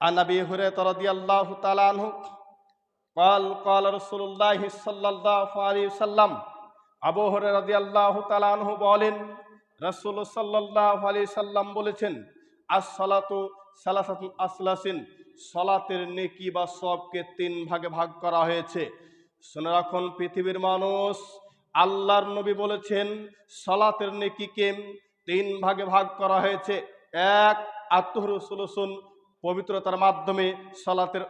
عن ابي هريره رضي الله تعالى عنه قال قال رسول الله صلى الله عليه وسلم আবু হরে রাদি আল্লাহ তালানহু বলেন রসুল সাল্লাহ আলি সাল্লাম বলেছেন আসসালাতু সালাসাতুল আসলাসিন সলাতের নেকি বা সবকে তিন ভাগে ভাগ করা হয়েছে শুনে রাখুন পৃথিবীর মানুষ আল্লাহর নবী বলেছেন সলাতের নেকিকে তিন ভাগে ভাগ করা হয়েছে এক আত্মহরুসুলসুন পবিত্রতার মাধ্যমে সলাতের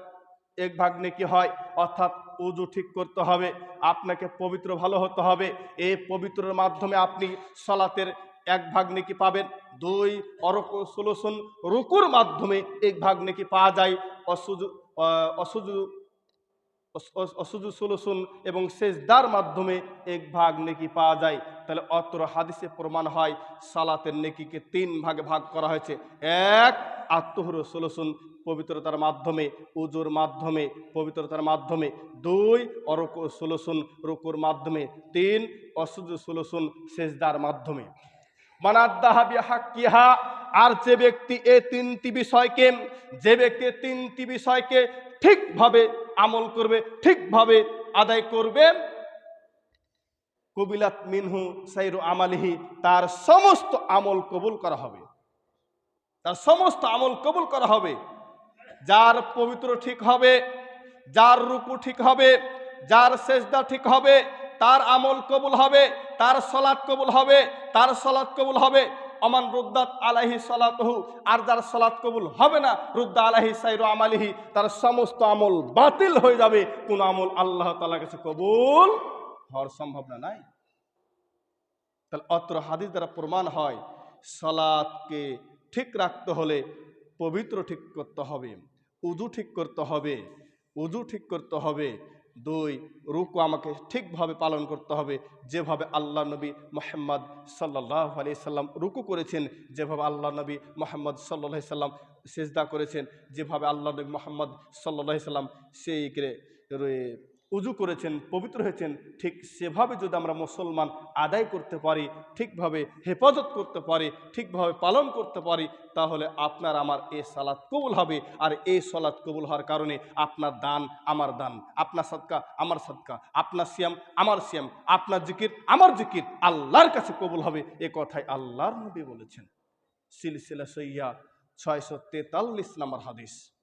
এক ভাগ নেকি হয়, অর্থাৎ উজু ঠিক করতে হবে, আপনাকে পবিত্র ভালো হতে হবে। এই পবিত্রের মাধ্যমে আপনি সলাতের এক ভাগ নেকি পাবেন। দুই, অরক সুলসুন রুকুর মাধ্যমে এক ভাগ নেকি পাওয়া যায়। অসুজু অসুজু অস- অস- অসুজু সুলসুন এবং সেজদার মাধ্যমে এক ভাগ নেকি পাওয়া যায়। তাহলে অত্র হাদিসে প্রমাণ হয়, সালাতের নেকিকে তিন ভাগে ভাগ করা হয়েছে। এক, আত্মহর সুলসুন পবিত্রতার মাধ্যমে, উজুর মাধ্যমে, পবিত্রতার মাধ্যমে। দুই, অরক সুলসুন রুকুর মাধ্যমে। তিন, অসুজু সুলসুন সেজদার মাধ্যমে। মানাদ্দাহাবি হাক্কিহা আর যে ব্যক্তি এ তিনটি বিষয়কে, যে ব্যক্তি তিনটি বিষয়কে ঠিকভাবে আমল করবে, ঠিকভাবে আদায় করবে, কবিলাত মিনহু সাইরু আমালিহি, তার সমস্ত আমল কবুল করা হবে। তার সমস্ত আমল কবুল করা হবে। যার পবিত্র ঠিক হবে, যার রুকু ঠিক হবে, যার সেজদা ঠিক হবে, তার আমল কবুল হবে, তার সলাৎ কবুল হবে, তার সলাৎ কবুল হবে অমান রুদ্দাত আলাহি সলাতহু, আর যার সলাৎ কবুল হবে না, রুদ্দা আলাহি সাইরু আমালিহি, তার সমস্ত আমল বাতিল হয়ে যাবে। কোন আমল আল্লাহ তালা কাছে কবুল হওয়ার সম্ভাবনা নাই। তাহলে অত্র হাদিস দ্বারা প্রমাণ হয় সলাৎকে ঠিক রাখতে হলে পবিত্র ঠিক করতে হবে, উজু ঠিক করতে হবে, উজু ঠিক করতে হবে দুই, রুকু আমাকে ঠিকভাবে পালন করতে হবে। যেভাবে আল্লাহ নবী মোহাম্মদ সাল্লাহ আলি সাল্লাম রুকু করেছেন, যেভাবে আল্লাহ নবী মোহাম্মদ সাল্লাহ সাল্লাম সেজদা করেছেন, যেভাবে আল্লাহ নবী মোহাম্মদ সাল্লাহ সাল্লাম সেই কে- রে- উজু করেছেন, পবিত্র হয়েছেন, ঠিক সেভাবে যদি আমরা মুসলমান আদায় করতে পারি, ঠিকভাবে হেফাজত করতে পারি, ঠিকভাবে পালন করতে পারি, তাহলে আপনার আমার এই সালাত কবুল হবে। আর এই সালাত কবুল হওয়ার কারণে আপনার দান আমার দান, আপনার সদকা আমার সদকা, আপনার সিয়াম আমার সিয়াম, আপনার জিকির আমার জিকির, আল্লাহর কাছে কবুল হবে। এ কথাই আল্লাহর নবী বলেছেন। সিলসিলা সৈয়া ছয়শো তেতাল্লিশ নম্বর হাদিস।